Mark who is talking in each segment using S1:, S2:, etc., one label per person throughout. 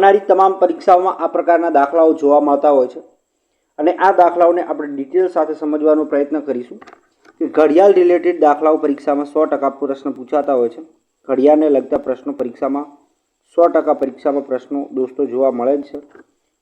S1: આવનારી તમામ પરીક્ષાઓમાં આ પ્રકારના દાખલાઓ જોવા મળતા હોય છે. અને આ દાખલાઓને આપણે ડિટેલ સાથે સમજવાનો પ્રયત્ન કરીશું કે ઘડિયાળ રિલેટેડ દાખલાઓ પરીક્ષામાં સો ટકા પ્રશ્ન પૂછાતા હોય છે. ઘડિયાળને લગતા પ્રશ્નો પરીક્ષામાં સો ટકા પરીક્ષામાં પ્રશ્નો દોસ્તો જોવા મળે જ છે.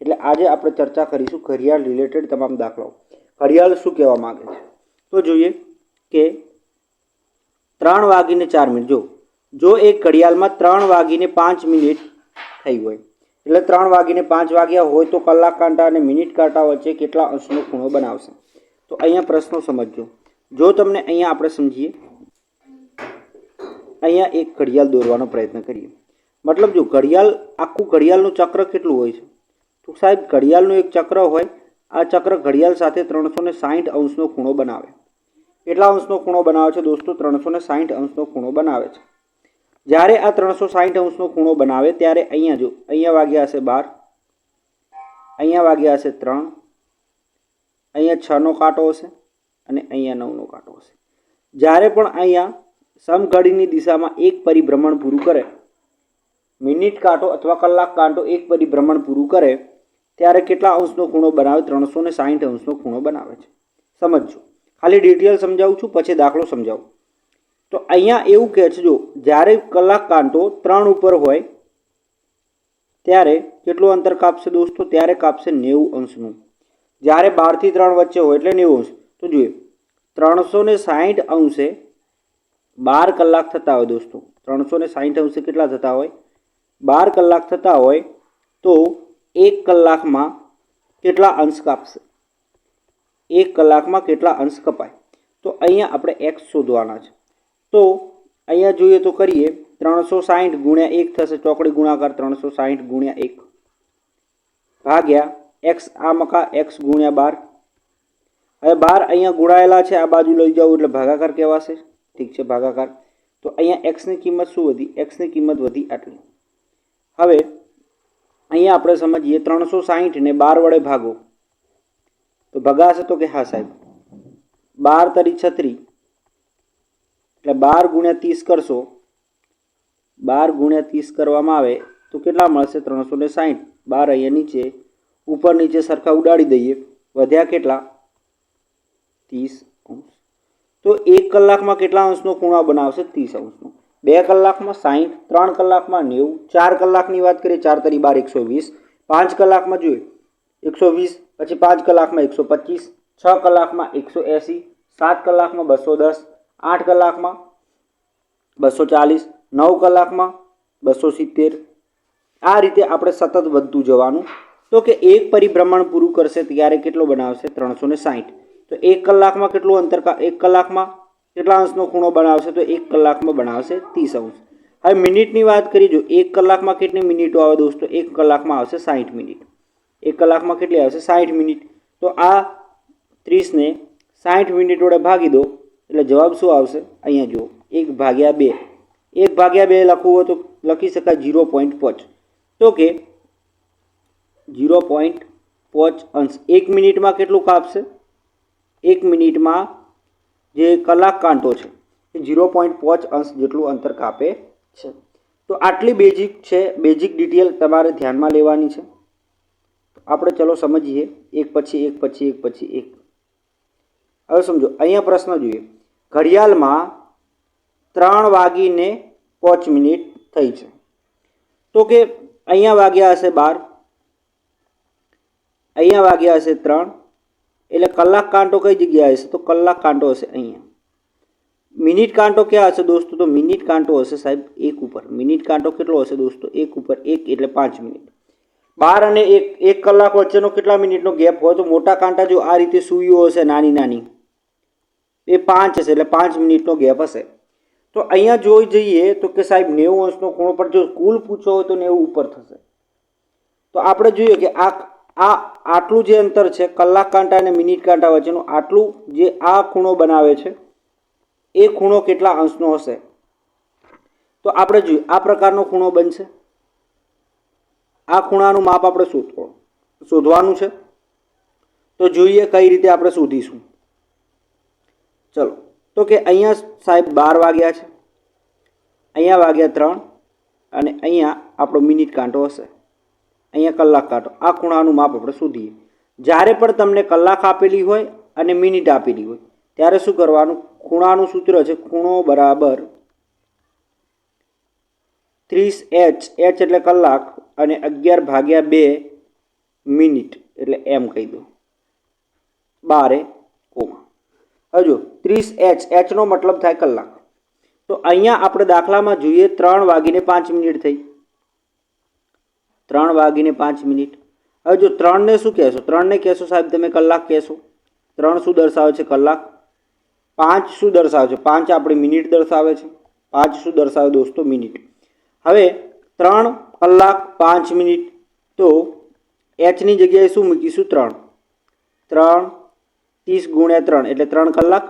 S1: એટલે આજે આપણે ચર્ચા કરીશું ઘડિયાળ રિલેટેડ તમામ દાખલાઓ. ઘડિયાળ શું કહેવા માગે છે? તો જોઈએ કે ત્રણ વાગીને ચાર મિનિટ. જો જો એક ઘડિયાળમાં ત્રણ વાગીને પાંચ મિનિટ થઈ હોય એટલે ત્રણ વાગીને પાંચ વાગ્યા હોય તો કલાક કાંટા અને મિનિટ કાંટા વચ્ચે કેટલા અંશનો ખૂણો બનાવશે? તો અહીંયા પ્રશ્નો સમજજો. જો તમને અહીંયા આપણે સમજીએ, અહીંયા એક ઘડિયાળ દોરવાનો પ્રયત્ન કરીએ. મતલબ જો ઘડિયાળ, આખું ઘડિયાળનું ચક્ર કેટલું હોય છે? તો સાહેબ, ઘડિયાળનું એક ચક્ર હોય, આ ચક્ર ઘડિયાળ સાથે ત્રણસો ને સાહીઠ અંશનો ખૂણો બનાવે. કેટલા અંશનો ખૂણો બનાવે છે દોસ્તો? ત્રણસો ને સાહીઠ અંશનો ખૂણો બનાવે છે. જ્યારે આ ત્રણસો સાહીઠ અંશનો ખૂણો બનાવે, ત્યારે અહીંયા જો, અહીંયા વાગ્યા હશે બાર, અહીંયા વાગ્યા હશે ત્રણ, અહીંયા છનો કાંટો હશે અને અહીંયા નવનો કાંટો હશે. જ્યારે પણ અહીંયા સમઘડીની દિશામાં એક પરિભ્રમણ પૂરું કરે, મિનિટ કાંટો અથવા કલાક કાંટો એક પરિભ્રમણ પૂરું કરે, ત્યારે કેટલા અંશનો ખૂણો બનાવે? ત્રણસો ને સાહીઠ અંશનો ખૂણો બનાવે છે. સમજજો. ખાલી ડિટેલ સમજાવું છું, પછી દાખલો સમજાવું. તો અહીંયા એવું કહે છે, જો જ્યારે કલાક કાંટો ત્રણ ઉપર હોય, ત્યારે કેટલું અંતર કાપશે દોસ્તો? ત્યારે કાપશે નેવું અંશનું. જ્યારે બારથી ત્રણ વચ્ચે હોય એટલે નેવું અંશ. તો જોઈએ ત્રણસો ને સાહીઠ અંશે બાર કલાક થતા હોય દોસ્તો. ત્રણસો ને સાહીઠ અંશે કેટલા થતા હોય? બાર કલાક થતા હોય તો એક કલાકમાં કેટલા અંશ કાપશે? એક કલાકમાં કેટલા અંશ કપાય? તો અહીંયા આપણે એક્સ શોધવાના છે. તો અહીંયા જોઈએ તો કરીએ ત્રણસો સાહીઠ ગુણ્યા એક થશે, ચોકડી ગુણાકાર ત્રણસો સાહીઠ ગુણ્યા એક. ભાગ્યા એક્સ, આ મકા એક્સ ગુણ્યા બાર. હવે બાર અહીંયા ગુણાયેલા છે, આ બાજુ લઈ જાઉં એટલે ભાગાકાર કહેવાશે. ઠીક છે, ભાગાકાર. તો અહીંયા એક્સની કિંમત શું વધી? એક્સની કિંમત વધી આટલી. હવે અહીંયા આપણે સમજીએ ત્રણસો સાહીઠને બાર વડે ભાગો. તો ભગાશે તો કે હા સાહેબ? બાર તરી છત્રી. એટલે બાર ગુણ્યા ત્રીસ કરશો, બાર ગુણ્યા ત્રીસ કરવામાં આવે તો કેટલા મળશે? ત્રણસો ને સાહીઠ. બાર અહીંયા નીચે, ઉપર નીચે સરખા ઉડાડી દઈએ. વધ્યા કેટલા? ત્રીસ અંશ. તો એક કલાકમાં કેટલા અંશનો ખૂણો બનાવશે? ત્રીસ અંશનો. બે કલાકમાં સાહીઠ, ત્રણ કલાકમાં નેવું, ચાર કલાકની વાત કરીએ, ચાર તરી બાર એકસો વીસ. પાંચ કલાકમાં જોઈએ, એકસો વીસ, પછી પાંચ કલાકમાં એકસો પચીસ, છ કલાકમાં એકસો એંસી, સાત કલાકમાં બસો દસ આઠ કલાકમાં, બસો ચાલીસ, નવ કલાકમાં, બસો સિત્તેર. આ રીતે આપણે સતત વધતું જવાનું. તો કે એક પરિભ્રમણ પૂરું કરશે ત્યારે કેટલો બનાવશે? ત્રણસો ને સાહીઠ. તો એક કલાકમાં કેટલું અંતર એક કલાકમાં કેટલા અંશનો ખૂણો બનાવશે? તો એક કલાકમાં બનાવશે ત્રીસ અંશ. હવે મિનિટની વાત કરી જો, એક કલાકમાં કેટલી મિનિટો આવે દોસ્તો? એક કલાકમાં આવશે સાહીઠ મિનિટ. એક કલાકમાં કેટલી આવશે? સાહીઠ મિનિટ. તો આ ત્રીસને સાહીઠ મિનિટ વડે ભાગી દો. એટલે જવાબ શું આવશે? અહીંયા જુઓ. એક ભાગ્યા બે. એક ભાગ્યા બે લખવું હોય તો લખી શકાય જીરો પોઈન્ટ પાંચ. તો કે જીરો પોઈન્ટ પાંચ અંશ. એક મિનિટમાં કેટલું કાપશે? એક મિનિટમાં જે કલાક કાંટો છે, એ જીરો પોઈન્ટ પાંચ અંશ જેટલું અંતર કાપે છે. તો આટલી બેઝિક છે બેઝિક ડિટેલ તમારે ધ્યાનમાં લેવાની છે. આપણે ચલો સમજીએ. એક પછી એક પછી એક પછી એક. હવે સમજો, અહીંયા પ્રશ્ન જોઈએ. ઘડિયાળમાં ત્રણ વાગીને પાંચ મિનિટ થઈ છે. તો કે અહીંયા વાગ્યા હશે બાર, અહીંયા વાગ્યા હશે ત્રણ, એટલે કલાક કાંટો કઈ જગ્યાએ હશે? તો કલાક કાંટો હશે અહીંયા. મિનિટ કાંટો ક્યાં હશે દોસ્તો? તો મિનિટ કાંટો હશે સાહેબ એક ઉપર. મિનિટ કાંટો કેટલો હશે દોસ્તો? એક ઉપર એક એટલે પાંચ મિનિટ. બાર અને એક એક કલાક વચ્ચેનો કેટલા મિનિટનો ગેપ હોય? તો મોટા કાંટા જો આ રીતે સુઈઓ હશે નાની નાની એ પાંચ હશે એટલે પાંચ મિનિટનો ગેપ હશે. તો અહીંયા જોઈ જઈએ તો કે સાહેબ નેવું અંશનો ખૂણો પર જો કુલ પૂછો હોય તો નેવું ઉપર થશે. તો આપણે જોઈએ કે આ આ આટલું જે અંતર છે, કલાક કાંટા અને મિનિટ કાંટા વચ્ચેનું આટલું જે આ ખૂણો બનાવે છે, એ ખૂણો કેટલા અંશનો હશે? તો આપણે જોઈએ, આ પ્રકારનો ખૂણો બનશે. આ ખૂણાનું માપ આપણે શોધવું શોધવાનું છે. તો જોઈએ કઈ રીતે આપણે શોધીશું. ચલો. તો કે અહીંયા સાહેબ બાર વાગ્યા છે. અહીંયા વાગ્યા ત્રણ અને અહીંયા આપણો મિનિટ કાંટો હશે. અહીંયા કલાક કાંટો. આ ખૂણાનું માપ આપણે શોધીએ. જ્યારે પણ તમને કલાક આપેલી હોય અને મિનિટ આપેલી હોય, ત્યારે શું કરવાનું? ખૂણાનું સૂત્ર છે ખૂણો બરાબર ત્રીસ એચ. એચ એટલે કલાક અને અગિયાર ભાગ્યા બે મિનિટ. એટલે એમ કહી દો. બારે કોમા. હજુ ત્રીસ એચ એચનો મતલબ થાય કલાક. તો અહીંયા આપણે દાખલામાં જોઈએ ત્રણ વાગીને પાંચ મિનિટ થઈ. ત્રણ વાગીને પાંચ મિનિટ. હવે જો ત્રણને શું કહેશો? ત્રણને કહેશો સાહેબ તમે કલાક કહેશો. ત્રણ શું દર્શાવે છે કલાક? પાંચ શું દર્શાવે છે? પાંચ આપણે મિનિટ દર્શાવે છે. પાંચ શું દર્શાવે દોસ્તો મિનિટ. હવે ત્રણ કલાક પાંચ મિનિટ. તો એચની જગ્યાએ શું મૂકીશું? ત્રણ. ત્રણ ત્રીસ ગુણ્યા ત્રણ, એટલે ત્રણ કલાક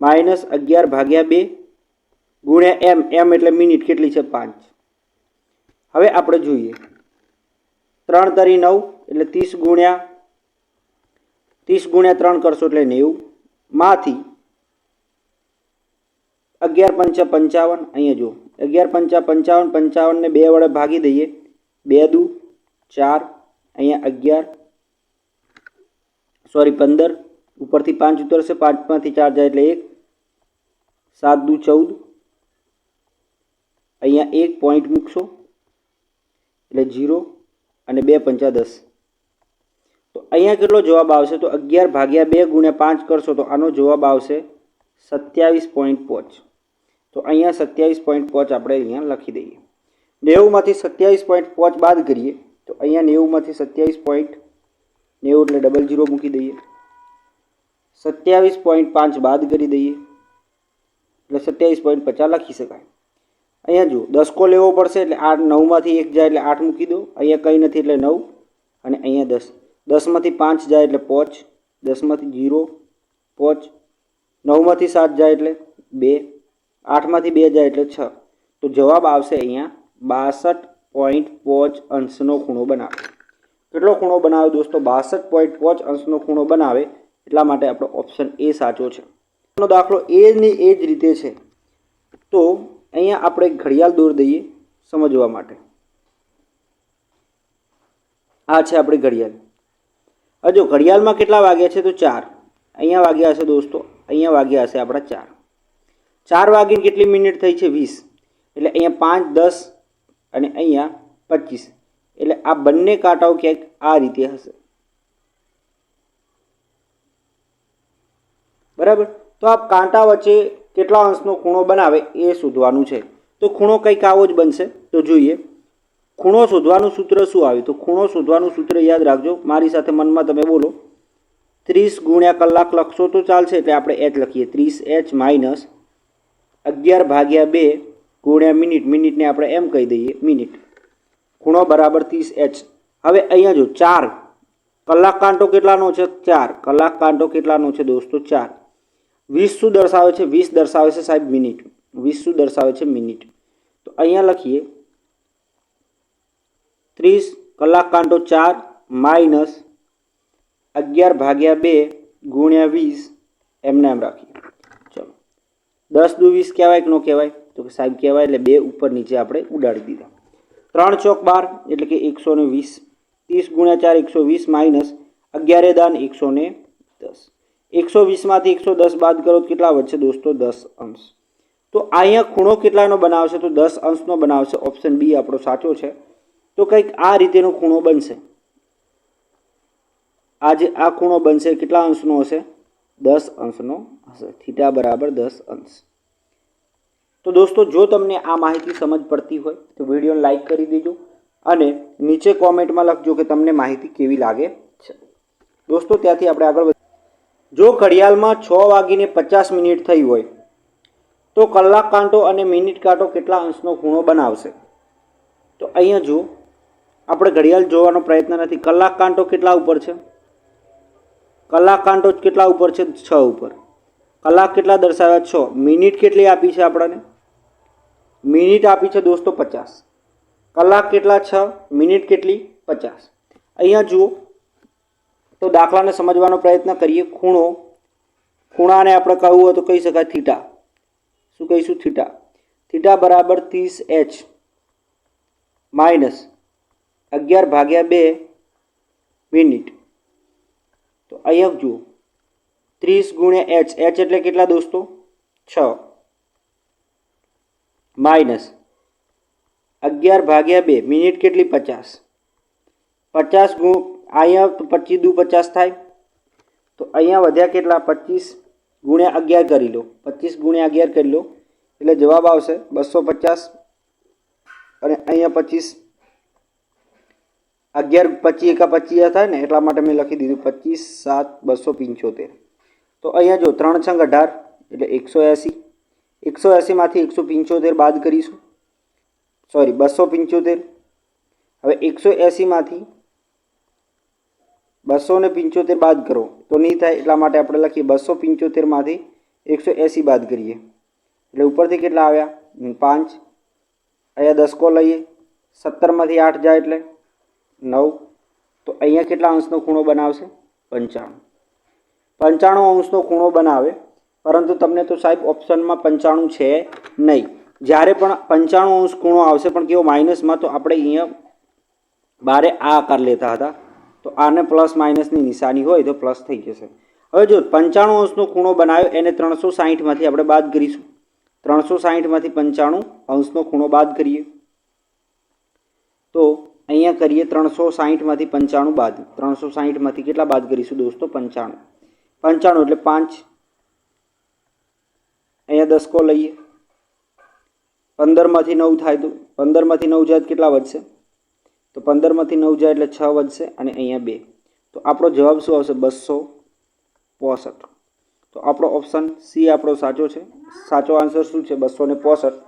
S1: માઇનસ અગિયાર ભાગ્યા બે ગુણ્યા એમ. એમ એટલે મિનિટ કેટલી છે? પાંચ. હવે આપણે જોઈએ. ત્રણ તરી નવ એટલે ત્રીસ ગુણ્યા ત્રીસ ગુણ્યા ત્રણ કરશો એટલે નેવું. માંથી અગિયાર પંચા પંચાવન, અહીંયા જુઓ. અગિયાર પંચા પંચાવન પંચાવનને બે વડે ભાગી દઈએ. બે દુ, ચાર, અહીંયા અગિયાર, સોરી, પંદર. ઉપરથી પાંચ ઉતરશે, પાંચમાંથી ચાર જાય એટલે એક. સાત દુ ચૌદ. અહીંયા એક પોઈન્ટ મૂકશો, એટલે જીરો અને બે પંચા દસ. તો અહીંયા કેટલો જવાબ આવશે? તો અગિયાર ભાગ્યા બે ગુણ્યા પાંચ કરશો તો આનો જવાબ આવશે સત્યાવીસ પોઈન્ટ પાંચ. તો અહીંયા સત્યાવીસ પોઈન્ટ પાંચ આપણે અહીંયા લખી દઈએ. નેવુંમાંથી સત્યાવીસ પોઈન્ટ પાંચ બાદ કરીએ, તો અહીંયા નેવુંમાંથી સત્યાવીસ પોઈન્ટ નેવું એટલે ડબલ જીરો મૂકી દઈએ. સત્યાવીસ પોઈન્ટ પાંચ બાદ કરી દઈએ. એટલે સત્યાવીસ પોઈન્ટ પચાસ લખી શકાય. અહીંયા જુઓ, દસકો લેવો પડશે એટલે આઠ નવમાંથી એક જાય એટલે આઠ મૂકી દો. અહીંયા કંઈ નથી એટલે નવ અને અહીંયા દસ. દસમાંથી પાંચ જાય એટલે પોચ. દસમાંથી જીરો, પોચ. નવમાંથી સાત જાય એટલે બે. આઠમાંથી બે જાય એટલે છ. તો જવાબ આવશે અહીંયા બાસઠ પોઈન્ટ પોચ અંશનો ખૂણો બનાવે. કેટલો ખૂણો બનાવે દોસ્તો? બાસઠ પોઈન્ટ પોચ અંશનો ખૂણો બનાવે. એટલા માટે આપણો ઓપ્શન એ સાચો છે. નો દાખલો એની એ જ રીતે છે. તો અહીંયા આપણે ઘડિયાળ દોર દઈએ સમજવા માટે. આ છે આપણી ઘડિયાળ. હવે જો ઘડિયાળમાં કેટલા વાગ્યા છે તો ચાર. અહીંયા વાગ્યા હશે દોસ્તો, અહીંયા વાગ્યા હશે આપણા ચાર. ચાર વાગીને કેટલી મિનિટ થઈ છે? વીસ. એટલે અહીંયા પાંચ, દસ અને અહીંયા પચીસ. એટલે આ બંને કાંટાઓ ક્યાંક આ રીતે હશે. બરાબર? તો આ કાંટા વચ્ચે કેટલા અંશનો ખૂણો બનાવે એ શોધવાનું છે. તો ખૂણો કંઈક આવો જ બનશે. તો જોઈએ. ખૂણો શોધવાનું સૂત્ર શું આવ્યું? તો ખૂણો શોધવાનું સૂત્ર યાદ રાખજો. મારી સાથે મનમાં તમે બોલો. ત્રીસ ગુણ્યા કલાક લખશો તો ચાલશે. એટલે આપણે એચ લખીએ. ત્રીસ એચ માઇનસ અગિયાર ભાગ્યા બે ગુણ્યા મિનિટ. મિનિટને આપણે એમ કહી દઈએ. મિનિટ. ખૂણો બરાબર ત્રીસ એચ હવે અહીંયા જો ચાર. કલાક કાંટો કેટલાનો છે? ચાર. કલાક કાંટો કેટલાનો છે દોસ્તો? ચાર. વીસ શું દર્શાવે છે? વીસ દર્શાવે છે સાહેબ મિનિટ. વીસ શું દર્શાવે છે મિનિટ? તો અહીંયા લખીએ. ત્રીસ કલાક કાંટો ચાર માઇનસ અગિયાર ભાગ્યા બે ગુણ્યા વીસ એમને એમ રાખીએ. ચલો. દસ દુ વીસ કહેવાય કે ન કહેવાય? તો કે સાહેબ કહેવાય એટલે બે ઉપર નીચે આપણે ઉડાડી દીધા. ત્રણ ચોક બાર એટલે કે એકસો ને વીસ. ત્રીસ ગુણ્યા ચાર એકસો વીસ માઇનસ અગિયારે દાન એકસો ને દસ. એકસો વીસમાંથી એકસો દસ બાદ કરો તો કેટલા વધશે દોસ્તો દસ અંશ. તો અહીંયા ખૂણો કેટલાનો બનાવશે? તો દસ અંશનો બનાવશે. ઓપ્શન બી આપણો સાચો છે. તો કંઈક આ રીતેનો ખૂણો બનશે. આ જે આ ખૂણો બનશે કેટલા અંશનો હશે? દસ અંશનો હશે. થીટા બરાબર દસ અંશ. તો દોસ્તો જો તમને આ માહિતી સમજ પડતી હોય તો વિડીયોને લાઇક કરી દેજો અને નીચે કોમેન્ટમાં લખજો કે તમને માહિતી કેવી લાગે છે. દોસ્તો ત્યાંથી આપણે આગળ જો ઘડિયાળમાં છ વાગીને પચાસ મિનિટ થઈ હોય, તો કલાક કાંટો અને મિનિટ કાંટો કેટલા અંશનો ખૂણો બનાવશે? તો અહીંયા જુઓ, આપણે ઘડિયાળ જોવાનો પ્રયત્ન નથી. કલાક કાંટો કેટલા ઉપર છે? કલાક કાંટો કેટલા ઉપર છે? છ ઉપર. કલાક કેટલા દર્શાવ્યા? છ. મિનિટ કેટલી આપી છે આપણને? મિનિટ આપી છે દોસ્તો પચાસ. કલાક કેટલા? છ. મિનિટ કેટલી? પચાસ. અહીંયા જુઓ તો દાખલાને સમજવાનો પ્રયત્ન કરીએ. ખૂણો, ખૂણાને આપણે કહવું હોય તો કહી શકાય થીટા. શું કહીશું? થીટા. થીટા બરાબર ત્રીસ એચ માઇનસ અગિયાર ભાગ્યા બે મિનિટ. તો અહીંયા જુઓ. ત્રીસ ગુણ્યા એચ. એચ એટલે કેટલા દોસ્તો? છ. માઇનસ અગિયાર ભાગ્યા બે. મિનિટ કેટલી? પચાસ. પચાસ ગુણ અહીંયા પચીસ દુ પચાસ થાય. તો અહીંયા વધ્યા કેટલા? પચીસ ગુણ્યા અગિયાર કરી લો. પચીસ ગુણ્યા અગિયાર કરી લો. એટલે જવાબ આવશે બસો પચાસ અને અહીંયા પચીસ અગિયાર પચીસ એકા પચીસ થાય ને એટલા માટે મેં લખી દીધું પચીસ સાત બસો પંચોતેર. તો અહીંયા જો ત્રણ છંગ અઢાર એટલે એકસો એંસી. એકસો એંસીમાંથી એકસો પંચોતેર બાદ કરીશું. સોરી બસો પંચોતેર. હવે એકસો એંસીમાંથી બસો ને પંચોતેર બાદ કરો. તો નહીં થાય એટલા માટે આપણે લખીએ બસો પંચોતેરમાંથી એકસો એંસી બાદ કરીએ. એટલે ઉપરથી કેટલા આવ્યા? પાંચ. અહીંયા દસકો લઈએ. સત્તરમાંથી આઠ જાય એટલે નવ. તો અહીંયા કેટલા અંશનો ખૂણો બનાવશે? પંચાણું. પંચાણું અંશનો ખૂણો બનાવે. પરંતુ તમને તો સાહેબ ઓપ્શનમાં પંચાણું છે નહીં. જ્યારે પણ પંચાણું અંશ ખૂણો આવશે પણ કેવો માઇનસમાં તો આપણે અહીંયા બારે આ આકાર લેતા હતા. તો આને પ્લસ માઇનસની નિશાની હોય તો પ્લસ થઈ જશે. હવે જો પંચાણું અંશનો ખૂણો બનાવ્યો, એને ત્રણસો સાહીઠમાંથી આપણે બાદ કરીશું. ત્રણસો સાહીઠમાંથી પંચાણું અંશનો ખૂણો બાદ કરીએ. તો અહીંયા કરીએ ત્રણસો સાહીઠમાંથી પંચાણું બાદ. ત્રણસો સાહીઠમાંથી કેટલા બાદ કરીશું દોસ્તો? પંચાણું. પંચાણું એટલે પાંચ. અહીંયા દસકો લઈએ. પંદરમાંથી નવ થાય તો, પંદરમાંથી નવ જાય કેટલા વધશે? તો પંદરમાંથી નવ જાય એટલે છ વધશે અને અહીંયા બે. તો આપણો જવાબ શું આવશે? બસો પોસઠ. તો આપણો ઓપ્શન સી આપણો સાચો છે. સાચો આન્સર શું છે? બસો ને પોસઠ.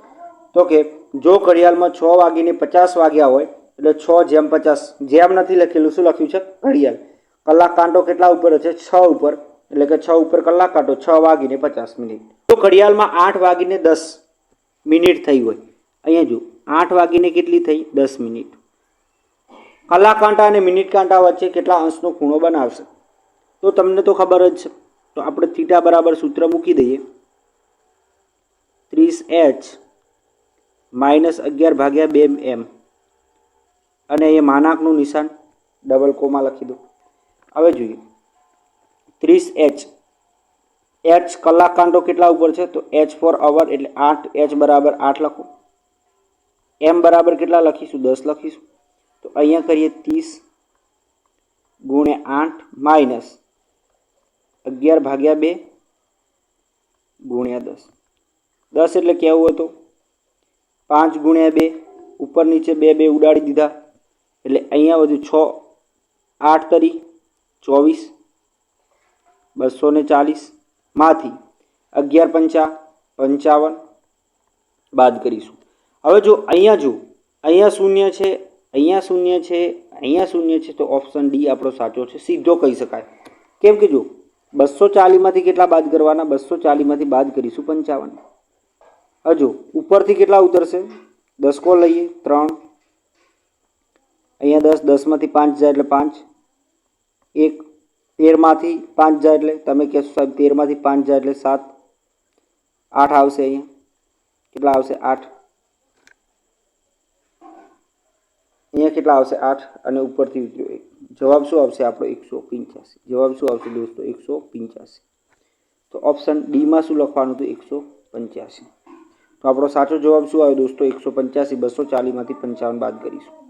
S1: તો કે જો ઘડિયાળમાં છ વાગીને પચાસ વાગ્યા હોય, એટલે છ જેમ પચાસ. જેમ નથી લખેલું, શું લખ્યું છે? ઘડિયાળ. કલાક કાંટો કેટલા ઉપર છે છ ઉપર. એટલે કે છ ઉપર કલાક કાંટો, છ વાગીને પચાસ મિનિટ. તો ઘડિયાળમાં આઠ વાગીને દસ મિનિટ થઈ હોય. અહીંયા જો આઠ વાગીને કેટલી થઈ? દસ મિનિટ. કલાક કાંટા અને મિનિટ કાંટા વચ્ચે કેટલા અંશનો ખૂણો બનાવશે? તો તમને તો ખબર જ છે. તો આપણે થીટા બરાબર સૂત્ર મૂકી દઈએ. ત્રીસ એચ માઇનસ અગિયાર ભાગ્યા બે એમ. અને એ માનાકનું નિશાન ડબલ કોમાં લખી દો. હવે જોઈએ. ત્રીસ એચ. એચ કલાક કાંટો કેટલા ઉપર છે? તો એચ ફોર અવર એટલે આઠ એચ બરાબર આઠ લખો. એમ બરાબર કેટલા લખીશું? દસ લખીશું. અહીંયા કરીએ ત્રીસ ગુણ્યા આઠ માઇનસ અગિયાર ભાગ્યા બે ગુણ્યા દસ. દસ એટલે કેવું હતું? પાંચ ગુણ્યા બે, ઉપર નીચે બે બે ઉડાડી દીધા. એટલે અહીંયા બધું છ, આઠ તરી ચોવીસ, બસો ને ચાલીસમાંથી અગિયાર પંચા પંચાવન બાદ કરીશું. હવે જો અહીંયા જો અહીંયા શૂન્ય છે અહીંયા શૂન્ય છે, અહીંયા શૂન્ય છે, તો ઓપ્શન ડી આપણો સાચો છે. સીધો કહી શકાય. કેમ કે જો, બસો ચાલીસમાંથી કેટલા બાદ કરવાના? બસો ચાલીસમાંથી બાદ કરીશું પંચાવન. હજુ ઉપરથી કેટલા ઉતરશે? દસકો લઈએ, ત્રણ. અહીંયા દસ, દસમાંથી પાંચ જાય એટલે પાંચ. એક, તેરમાંથી પાંચ જાય એટલે, તમે કહેશો સાહેબ, તેરમાંથી પાંચ જાય એટલે સાત. આઠ આવશે અહીંયા. કેટલા આવશે? આઠ. અહીંયા કેટલા આવશે? આઠ અને ઉપરથી જવાબ શું આવશે? આપણો એકસો પંચ્યાસી. જવાબ શું આવશે દોસ્તો? એકસો પંચ્યાસી. તો ઓપ્શન ડીમાં શું લખવાનું હતું? એકસો પંચ્યાસી. તો આપણો સાચો જવાબ શું આવ્યો દોસ્તો? એકસો પંચ્યાસી. બસો ચાલીસમાંથી પંચાવન બાદ કરીશું.